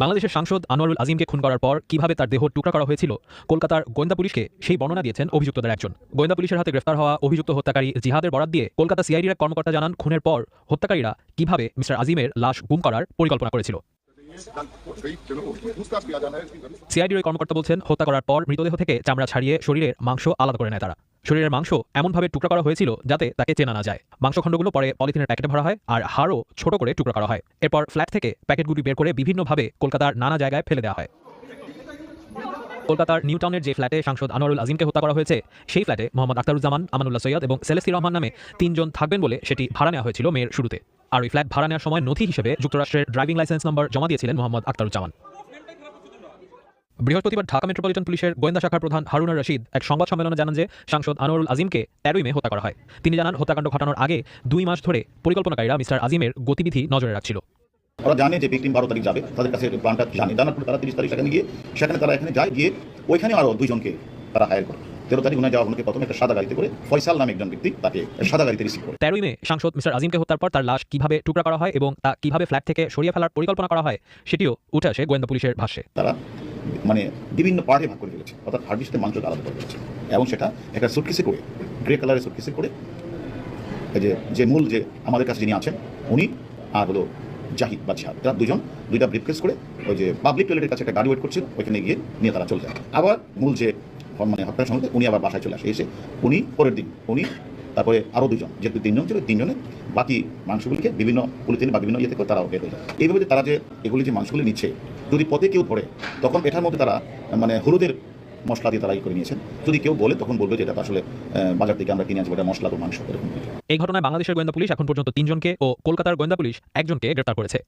বাংলাদেশের সাংসদ আনোয়ারুল আজিমকে খুন করার পর কীভাবে তার দেহ টুকরা করা হয়েছিল, কলকাতার গোয়েন্দা পুলিশকে সেই বর্ণনা দিয়েছেন অভিযুক্তদের একজন। গোয়েন্দা পুলিশের হাতে গ্রেফতার হওয়া অভিযুক্ত হত্যাকারী জিহাদের বরাদ দিয়ে কলকাতা সিআইডির এক কর্মকর্তা জানান, খুনের পর হত্যাকারীরা কীভাবে মিস্টার আজিমের লাশ গুম করার পরিকল্পনা করেছিল। সিআইডির কর্মকর্তা বলছেন, হত্যা করার পর মৃতদেহ থেকে চামড়া ছাড়িয়ে শরীরের মাংস আলাদা করে নেয় তারা। শরীরের মাংস এমনভাবে টুকরা করা হয়েছিল যাতে তাকে চেনা না যায়। মাংসখণ্ডগুলো পরে পলিথিনের প্যাকেটে ভরা হয় আর হাড়ও ছোট করে টুকরা করা হয়। এরপর ফ্ল্যাট থেকে প্যাকেটগুলি বের করে বিভিন্নভাবে কলকাতার নানা জায়গায় ফেলে দেওয়া হয়। কলকাতার নিউ টাউনের যে ফ্ল্যাটে সাংসদ আনোয়ারুল আজিমকে হত্যা করা হয়েছে, সেই ফ্ল্যাটে মোহাম্মদ আখতারুজ্জামান, আমানুল্লাহ সৈয়দ এবং সেলেস্তি রহমান নামে তিনজন থাকবেন বলে সেটি ভাড়া নেওয়া হয়েছিল মেয়ের শুরুতে। আর ওই ফ্ল্যাট ভাড়া নেওয়ার সময় নথি হিসেবে যুক্তরাষ্ট্রের ড্রাইভিং লাইসেন্স নম্বর জমা দিয়েছিলেন মোহাম্মদ আখতারুজ্জামান। বৃহস্পতিবার ঢাকা মেট্রোপলিটন পুলিশের গোয়েন্দা শাখার প্রধান হারুনার রশিদ এক সংবাদ সম্মেলনে জানান যে সাংসদ আনোয়ারুল আজিমকে তেরোই মে হত্যা করা হয়। তিনি জানান হত্যাকাণ্ড ঘটানোর আগে দুই মাস ধরে পরিকল্পনাকারীরা মিস্টার আজিমের গতিবিধি নজরে রাখছিল। ওরা জানে যে ভিকটিম বারো তারিখ যাবে তাদের কাছে প্ল্যানটা জানে। জানার পরে তারা তিরিশ তারিখ সেখানে গিয়ে সেখানে তারা এখানে যায় গিয়ে ওইখানে আরও দুইজনকে তারা হায়ার করে। তেরো তারিখ উনি যাওয়া ওনাকে প্রথমে একটা সাদা গাড়িতে করে ফয়সাল নামে একজন ব্যক্তি তাকে সাদা গাড়িতে রিসিভ করে। তেরোই মে সাংসদ মিস্টার আজিমকে হত্যার পর তার লাশ কীভাবে টুকরা করা হয় এবং তা কীভাবে ফ্ল্যাট থেকে সরিয়ে ফেলার পরিকল্পনা করা হয় সেটিও উঠে আসে গোয়েন্দা পুলিশের ভাষ্যে। তারা মানে বিভিন্ন পার্টে ভাগ করে ফেলেছে। অর্থাৎ হার্ডির সাথে মাংসকে আলাদা করে ফেলেছে। এবং সেটা একটা সুটকেসে করে গ্রে কালারের সুটকেসে করে যে যে মূল যে আমাদের কাছে যিনি আছেন, উনি আর হলো জাহিদ বা জিহাদ। তারা দুজন, দুইটা ব্রিফকেস করে ওই যে পাবলিক টয়লেটের কাছে একটা গাড়ি ওয়েট করছিল, ওইখানে গিয়ে নিয়ে তারা চলে যায়। আবার মূল যে মানে হত্যার সঙ্গে, উনি আবার বাসায় চলে আসে। এসে উনি পরের দিন, উনি তারপরে আরও দুজন যেহেতু তিনজন ছিল, তিনজনে বাকি মাংসগুলিকে বিভিন্ন পলিথিন বা বিভিন্ন ইয়েতে করে তারা বের হয়ে এইভাবে তারা যে এগুলি যে মাংসগুলি নিচ্ছে যদি পথে কেউ ধরে, তখন এটার মধ্যে তারা মানে হলুদের মশলা দিয়ে তারা করে নিয়েছেন। যদি কেউ বলে, তখন বলবে যে এটা আসলে বাজার থেকে আমরা কিনে আসব এটা মশলা তো মাংস, এরকম এই ঘটনায় বাংলাদেশের গোয়েন্দা পুলিশ এখন পর্যন্ত তিনজনকে ও কলকাতার গোয়েন্দা পুলিশ একজনকে গ্রেপ্তার করেছে।